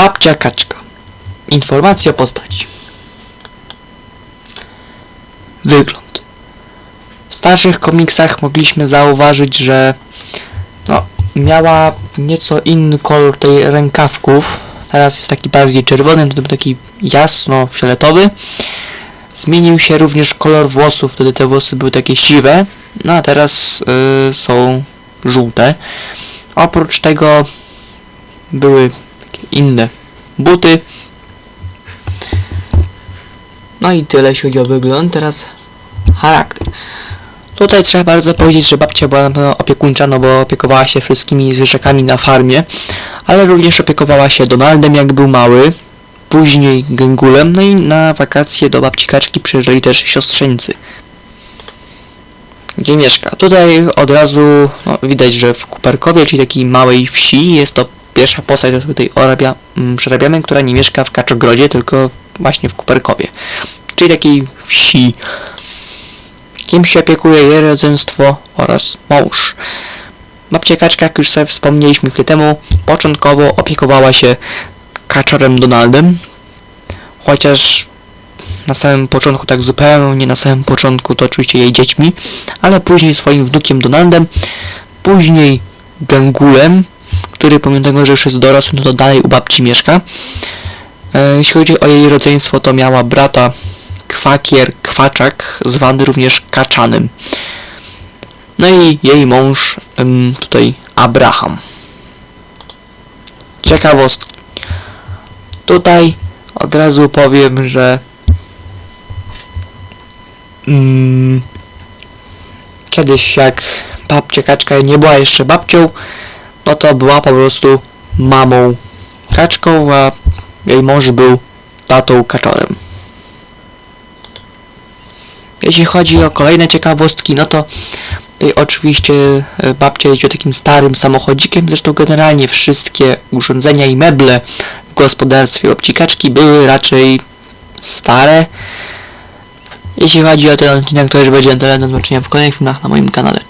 Babcia kaczka. Informacja o postaci. Wygląd. W starszych komiksach mogliśmy zauważyć, że no, miała nieco inny kolor tej rękawków. Teraz jest taki bardziej czerwony, to był taki jasno fioletowy. Zmienił się również kolor włosów, wtedy te włosy były takie siwe, no a teraz y, są żółte. Oprócz tego były inne buty. No i tyle jeśli chodzi o wygląd. Teraz charakter. Tutaj trzeba bardzo powiedzieć, że babcia była na pewno opiekuńcza, no bo opiekowała się wszystkimi zwierzakami na farmie, ale również opiekowała się Donaldem jak był mały, później Gęgulem, no i na wakacje do babci kaczki przyjeżdżali też siostrzeńcy. Gdzie mieszka? Tutaj od razu no, widać, że w Kuperkowie, czyli takiej małej wsi, jest to pierwsza postać, którą tutaj orabia, mm, przerabiamy, która nie mieszka w Kaczogrodzie, tylko właśnie w Kuperkowie. Czyli takiej wsi. Kim się opiekuje jej rodzeństwo oraz mąż. Babcia Kaczka, jak już sobie wspomnieliśmy chwilę temu, początkowo opiekowała się kaczorem Donaldem, chociaż na samym początku, tak zupełnie na samym początku, to oczywiście jej dziećmi, ale później swoim wnukiem Donaldem, później Gangulem, który pomimo tego, że już jest dorosły, no to dalej u babci mieszka. E, jeśli chodzi o jej rodzeństwo, to miała brata Kwakier Kwaczak, zwany również Kaczanym. No i jej mąż, tutaj Abraham. Ciekawostki. Tutaj od razu powiem, że mm, kiedyś jak babcia kaczka nie była jeszcze babcią, no to była po prostu mamą kaczką, a jej mąż był tatą kaczorem. Jeśli chodzi o kolejne ciekawostki, no to tutaj oczywiście e, babcia jeździ takim starym samochodzikiem, zresztą generalnie wszystkie urządzenia i meble w gospodarstwie babci kaczki były raczej stare. Jeśli chodzi o ten odcinek, to już będzie na tyle do zobaczenia w kolejnych filmach na moim kanale.